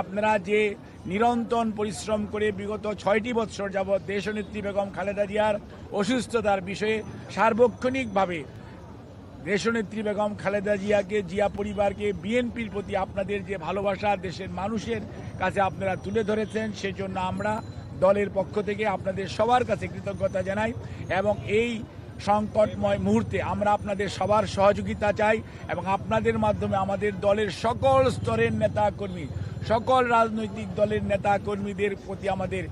আপনারা যে নিরন্তর পরিশ্রম করে বিগত ছয়টি বছর যাবৎ দেশনেত্রী বেগম খালেদা জিয়ার অসুস্থতার বিষয়ে সার্বক্ষণিকভাবে দেশনেত্রী বেগম খালেদা জিয়াকে, জিয়া পরিবারকে, বিএনপির প্রতি আপনাদের যে ভালোবাসা দেশের মানুষের কাছে আপনারা তুলে ধরেছেন, সেজন্য আমরা দলের পক্ষ থেকে আপনাদের সবার কাছে কৃতজ্ঞতা জানাই এবং এই সংকটময় মুহূর্তে আমরা আপনাদের সবার সহযোগিতা চাই এবং আপনাদের মাধ্যমে আমাদের দলের সকল স্তরের নেতা কর্মী সকল রাজনৈতিক দলের নেতা কর্মীদের প্রতি আমাদের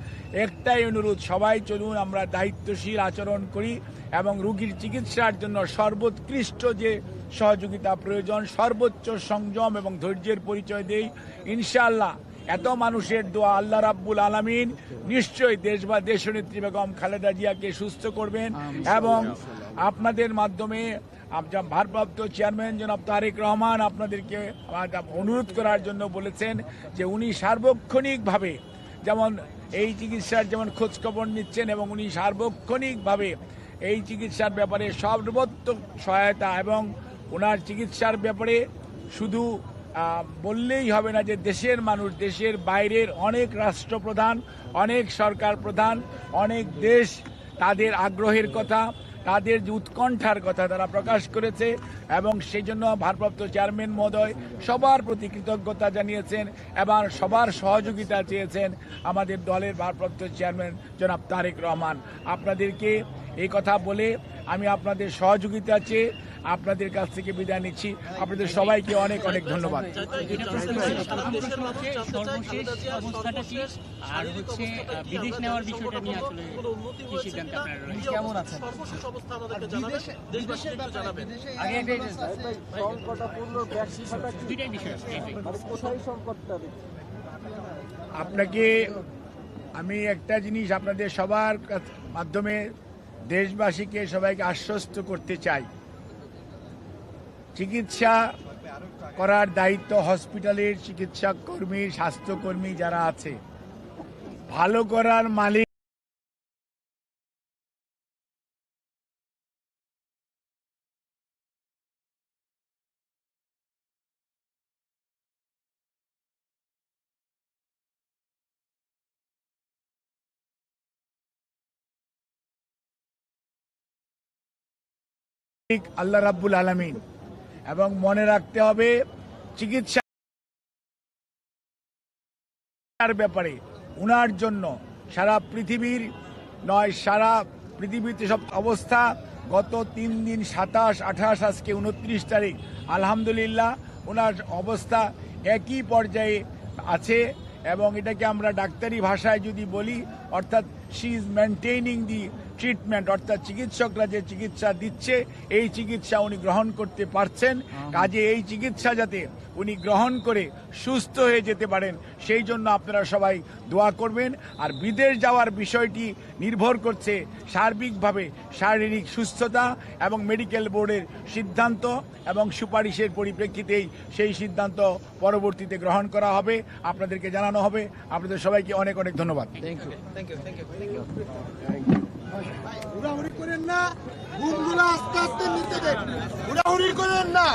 একটাই অনুরোধ সবাই চলুন আমরা দায়িত্বশীল আচরণ করি এবং রুগীর চিকিৎসার জন্য সর্বোৎকৃষ্ট যে সহযোগিতা প্রয়োজন সর্বোচ্চ সংযম এবং ধৈর্যের পরিচয় দেই। ইনশাআল্লাহ এত মানুষের দোয়া আল্লাহ রাব্বুল আলামিন নিশ্চয়ই দেশ বা দেশনেত্রী বেগম খালেদা জিয়াকে সুস্থ করবেন এবং আপনাদের মাধ্যমে আপনার ভারপ্রাপ্ত চেয়ারম্যান জনাব তারেক রহমান আপনাদেরকে অনুরোধ করার জন্য বলেছেন যে উনি সার্বক্ষণিকভাবে যেমন এই চিকিৎসার যেমন খোঁজখবর নিচ্ছেন এবং উনি সার্বক্ষণিকভাবে এই চিকিৎসার ব্যাপারে সর্বোত্তম সহায়তা এবং ওনার চিকিৎসার ব্যাপারে শুধু বললেই হবে না যে দেশের মানুষ, দেশের বাইরের অনেক রাষ্ট্রপ্রধান, অনেক সরকার প্রধান, অনেক দেশ তাদের আগ্রহের কথা তাদের যে উৎকণ্ঠার কথা তারা প্রকাশ করেছে এবং সেই জন্য ভারপ্রাপ্ত চেয়ারম্যান মহোদয় সবার প্রতি কৃতজ্ঞতা জানিয়েছেন এবং সবার সহযোগিতা চেয়েছেন আমাদের দলের ভারপ্রাপ্ত চেয়ারম্যান জনাব তারেক রহমান। আপনাদেরকে এই কথা বলে আমি আপনাদের সহযোগিতা চেয়ে আপনাদের কাছ থেকে বিদায় নিচ্ছি। আপনাদের সবাইকে অনেক অনেক ধন্যবাদ। নেওয়ার আপনাকে আমি একটা জিনিস আপনাদের সবার মাধ্যমে দেশবাসীকে সবাইকে আশ্বস্ত করতে চাই। চিকিৎসা করার দায়িত্ব হসপিটালের চিকিৎসা কর্মী, স্বাস্থ্যকর্মী যারা আছে। ভালো করার মালিক আল্লাহ রাব্বুল আলামিন। এবং মনে রাখতে হবে চিকিৎসার ব্যাপারে উনার জন্য সারা পৃথিবীর নয়, সারা পৃথিবীতে সব অবস্থা গত তিন দিন সাতাশ, আঠাশ, আজকে উনত্রিশ তারিখ। আলহামদুলিল্লাহ ওনার অবস্থা একই পর্যায়ে আছে এবং এটাকে আমরা ডাক্তারি ভাষায় যদি বলি, অর্থাৎ she is maintaining the treatment অর্থাৎ চিকিৎসকরা যে চিকিৎসা দিচ্ছে এই চিকিৎসা উনি গ্রহণ করতে পারছেন। কাজে এই চিকিৎসা যাতে উনি গ্রহণ করে সুস্থ হয়ে যেতে পারেন সেই জন্য আপনারা সবাই দোয়া করবেন। আর বিদেশ যাওয়ার বিষয়টি নির্ভর করছে সার্বিকভাবে শারীরিক সুস্থতা এবং মেডিকেল বোর্ডের সিদ্ধান্ত এবং সুপারিশের পরিপ্রেক্ষিতেই সেই সিদ্ধান্ত পরবর্তীতে গ্রহণ করা হবে। আপনাদেরকে জানানো হবে। আপনাদের সবাইকে অনেক অনেক ধন্যবাদ। হুড়াহুড়ি করেন না ঘুমগুলো আস্তে আস্তে নিতে দেন হরি করেন না।